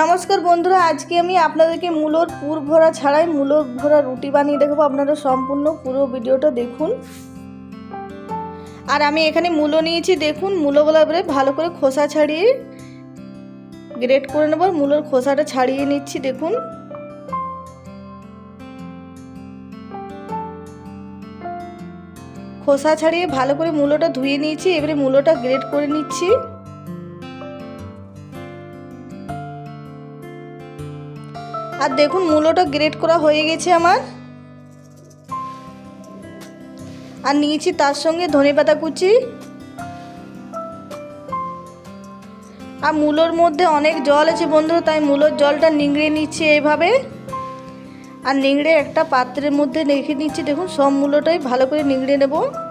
নমস্কার বন্ধুরা, আজকে আমি আপনাদেরকে মূলোর পুর ভরা ছাড়াই মূলোর ভরা রুটি বানিয়ে দেখাবো। আপনারা সম্পূর্ণ পুরো ভিডিওটা দেখুন। আর আমি এখানে মূলো নিয়েছি, দেখুন, মূলোগুলো এবারে ভালো করে খোসা ছাড়িয়ে গ্রেট করে নেব। মূলোর খোসাটা ছাড়িয়ে নিচ্ছি, দেখুন। খোসা ছাড়িয়ে ভালো করে মূলোটা ধুয়ে নিয়েছি, এবারে মূলোটা গ্রেট করে নিচ্ছি। আর দেখুন, মূলোটা গ্রেট করা হয়ে গেছে আমার। আর নিয়েছি তার সঙ্গে ধনে পাতা কুচি। আর মূলোর মধ্যে অনেক জল আছে বন্ধুরা, তাই মূলোর জলটা নিংড়ে নিচ্ছি এইভাবে। আর নিংড়ে একটা পাত্রের মধ্যে রেখে নিচ্ছি, দেখুন, সব মূলোটাই ভালো করে নিংড়ে নেব।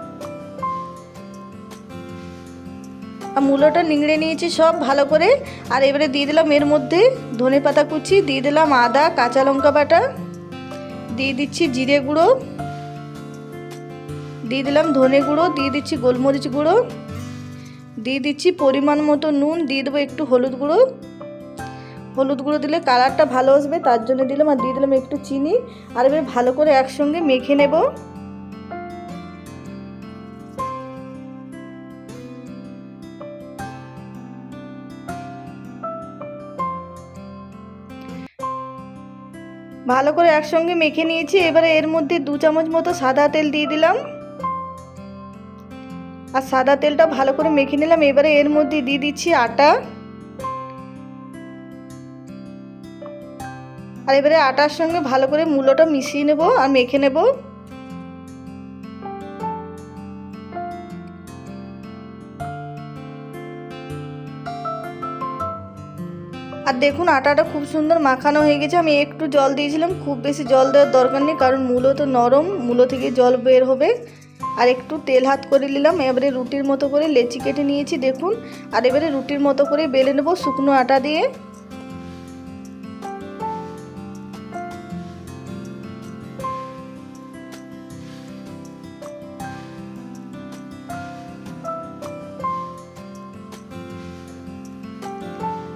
মূলোটা নিংড়ে নিয়েছি সব ভালো করে। আর এবারে দিয়ে দিলাম এর মধ্যে ধনে পাতা কুচি, দিয়ে দিলাম আদা, কাঁচা লঙ্কা বাটা, দিয়ে দিচ্ছি জিরে গুঁড়ো, দিয়ে দিলাম ধনে গুঁড়ো, দিয়ে দিচ্ছি গোলমরিচ গুঁড়ো, দিয়ে দিচ্ছি পরিমাণ মতো নুন, দিয়ে দেবো একটু হলুদ গুঁড়ো। হলুদ গুঁড়ো দিলে কালারটা ভালো আসবে, তার জন্য দিলাম আর দিয়ে দিলাম একটু চিনি। আর এবার ভালো করে একসঙ্গে মেখে নেব। ভালো করে একসঙ্গে মেখে নিয়েছি, এবারে এর মধ্যে দু চামচ মতো সাদা তেল দিয়ে দিলাম। আর সাদা তেলটা ভালো করে মেখে নিলাম, এবারে এর মধ্যে দিয়ে দিচ্ছি আটা। আর এবারে আটার সঙ্গে ভালো করে মূলোটা মিশিয়ে নেব আর মেখে নেব। আর দেখুন আটাটা খুব সুন্দর মাখানো হয়ে গেছে। আমি একটু জল দিয়েছিলাম, খুব বেশি জল দেওয়ার দরকার নেই, কারণ মূলো তো নরম, মূলো থেকে জল বের হবে। আর একটু তেল হাত করে নিলাম, এবারে রুটির মতো করে লেচি কেটে নিয়েছি, দেখুন। আর এবারে রুটির মতো করে বেলে নেব শুকনো আটা দিয়ে।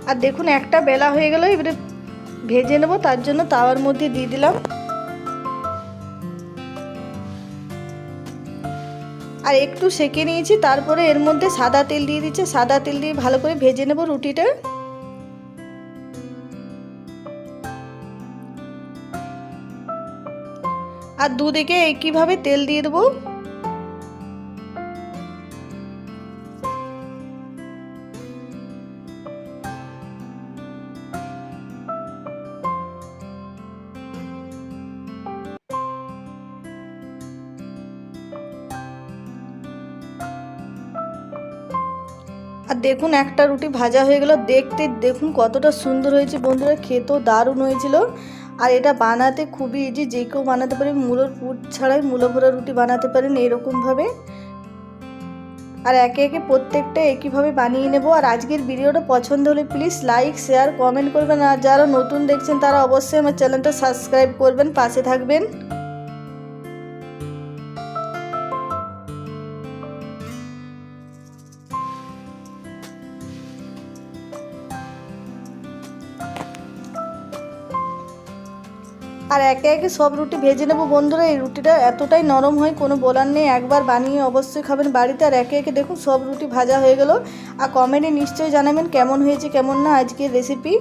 আর দেখুন, একটা বেলা হয়ে গেল, এবারে ভেজে নেব, তার জন্য তাওয়ার মধ্যে দিয়ে দিলাম। আর একটু সেকে নিয়েছি, তারপরে এর মধ্যে সাদা তেল দিয়ে দিচ্ছে, সাদা তেল দিয়ে ভালো করে ভেজে নেব রুটিটা। আর দুদিকে একইভাবে তেল দিয়ে দেবো। আর দেখুন, একটা রুটি ভাজা হয়ে গেল। দেখতে দেখুন কতটা সুন্দর হয়েছে বন্ধুরা, খেতেও দারুণ হয়েছিল। আর এটা বানাতে খুবই ইজি যে কেউ বানাতে পারে, মূলোর পুর ছাড়াই মূলো ভরা রুটি বানাতে পারেন এরকমভাবে। আর একে একে প্রত্যেকটা একইভাবে বানিয়ে নেব। আর আজকের ভিডিওটা পছন্দ হলে প্লিজ লাইক শেয়ার কমেন্ট করবেন। আর যারা নতুন দেখছেন, তারা অবশ্যই আমার চ্যানেলটা সাবস্ক্রাইব করবেন, পাশে থাকবেন। আর একে একে সব রুটি ভেজে নেব। বন্ধুরা, এই রুটিটা এতটাই নরম হয়, কোনো বলার নেই। একবার বানিয়ে অবশ্যই খাবেন বাড়িতে। আর একে একে দেখুন, সব রুটি ভাজা হয়ে গেল। আর কমেন্টে নিশ্চয়ই জানাবেন কেমন হয়েছে, কেমন না আজকের রেসিপি